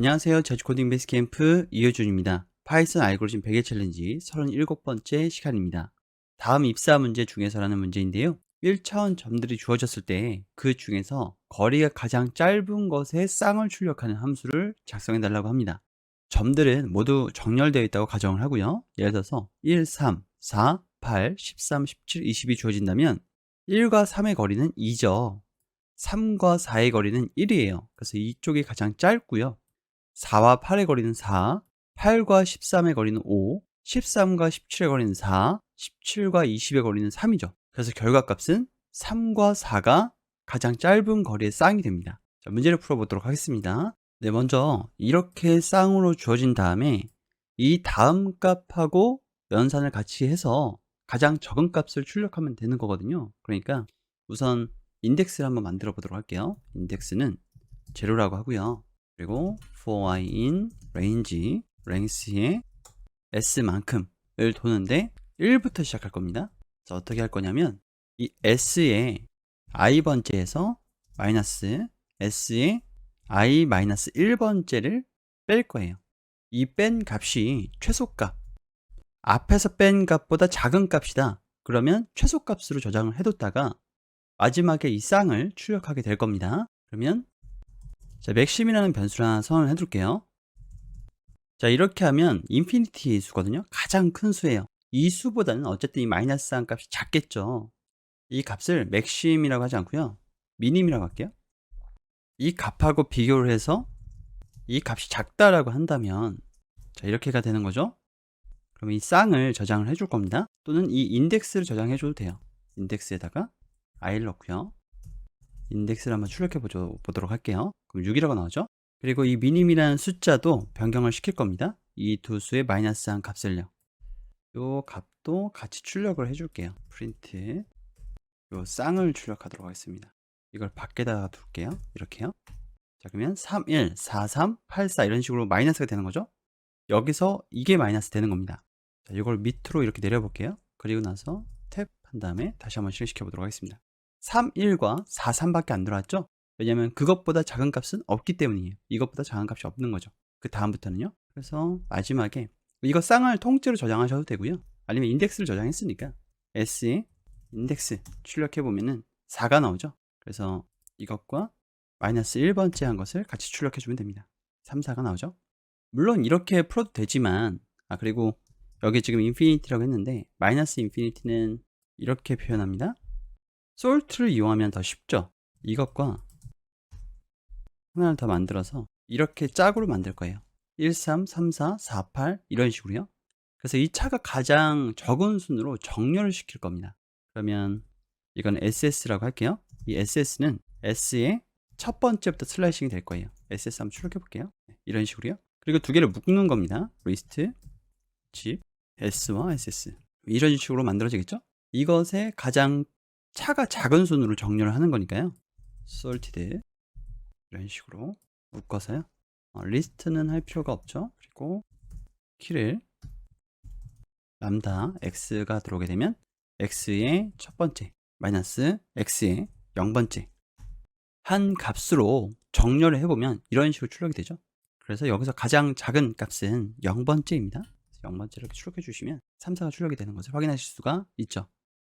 안녕하세요. 저지코딩 베이스캠프 이효준입니다. 파이썬 알고리즘 100의 챌린지 37번째 시간입니다. 다음 입사 문제 중에서라는 문제인데요. 1차원 점들이 주어졌을 때 그 중에서 거리가 가장 짧은 것의 쌍을 출력하는 함수를 작성해 달라고 합니다. 점들은 모두 정렬되어 있다고 가정을 하고요. 예를 들어서 1, 3, 4, 8, 13, 17, 20이 주어진다면 1과 3의 거리는 2죠. 3과 4의 거리는 1이에요. 그래서 이쪽이 가장 짧고요. 4와 8의 거리는 4, 8과 13의 거리는 5, 13과 17의 거리는 4, 17과 20의 거리는 3이죠. 그래서 결과값은 3과 4가 가장 짧은 거리의 쌍이 됩니다. 자, 문제를 풀어보도록 하겠습니다. 네, 먼저 이렇게 쌍으로 주어진 다음에 이 다음 값하고 연산을 같이 해서 가장 적은 값을 출력하면 되는 거거든요. 그러니까 우선 인덱스를 한번 만들어 보도록 할게요. 인덱스는 제로라고 하고요. 그리고 for i in range length의 s만큼을 도는데 1부터 시작할 겁니다. 자, 어떻게 할 거냐면 이 s의 i번째에서 마이너스 s의 i 마이너스 1번째를 뺄 거예요. 이 뺀 값이 최소값 앞에서 뺀 값보다 작은 값이다. 그러면 최소값으로 저장을 해뒀다가 마지막에 이 쌍을 출력하게 될 겁니다. 그러면 자, 맥심이라는 변수를 하나 선언을 해둘게요. 자, 이렇게 하면 인피니티 수거든요. 가장 큰 수예요. 이 수보다는 어쨌든 이 마이너스 한 값이 작겠죠. 이 값을 맥심이라고 하지 않고요. 미님이라고 할게요. 이 값하고 비교를 해서 이 값이 작다라고 한다면 자, 이렇게가 되는 거죠. 그럼 이 쌍을 저장을 해줄 겁니다. 또는 이 인덱스를 저장해 줘도 돼요. 인덱스에다가 i를 넣고요. 인덱스를 한번 출력해 보도록 할게요. 그럼 6이라고 나오죠? 그리고 이 미님이라는 숫자도 변경을 시킬 겁니다. 이 두 수의 마이너스한 값을요. 요 값도 같이 출력을 해줄게요. 프린트 요 쌍을 출력하도록 하겠습니다. 이걸 밖에다가 둘게요. 이렇게요. 자 그러면 31, 43, 84 이런 식으로 마이너스가 되는 거죠. 여기서 이게 마이너스 되는 겁니다. 자, 이걸 밑으로 이렇게 내려볼게요. 그리고 나서 탭 한 다음에 다시 한번 실행시켜 보도록 하겠습니다. 31과 43밖에 안 들어왔죠? 왜냐면 그것보다 작은 값은 없기 때문이에요. 이것보다 작은 값이 없는 거죠. 그 다음부터는요. 그래서 마지막에 이거 쌍을 통째로 저장하셔도 되고요. 아니면 인덱스를 저장했으니까 s에 인덱스 출력해 보면은 4가 나오죠. 그래서 이것과 마이너스 1번째 한 것을 같이 출력해 주면 됩니다. 3, 4가 나오죠. 물론 이렇게 풀어도 되지만 아 그리고 여기 지금 인피니티라고 했는데 마이너스 인피니티는 이렇게 표현합니다. 솔트를 이용하면 더 쉽죠. 이것과 하나를 더 만들어서 이렇게 짝으로 만들 거예요. 1, 3, 3, 4, 4, 8 이런 식으로요. 그래서 이 차가 가장 적은 순으로 정렬을 시킬 겁니다. 그러면 이건 SS라고 할게요. 이 SS는 S의 첫 번째부터 슬라이싱이 될 거예요. SS 한번 출력해 볼게요. 이런 식으로요. 그리고 두 개를 묶는 겁니다. 리스트, 집, S와 SS. 이런 식으로 만들어지겠죠? 이것의 가장 차가 작은 순으로 정렬을 하는 거니까요. sorted 이런 식으로 묶어서요. 어, 리스트는 할 필요가 없죠. 그리고 키를 람다 x가 들어오게 되면 x의 첫 번째 마이너스 x의 0번째 한 값으로 정렬을 해보면 이런 식으로 출력이 되죠. 그래서 여기서 가장 작은 값은 0번째입니다. 0번째를 이렇게 출력해 주시면 3, 4가 출력이 되는 것을 확인하실 수가 있죠.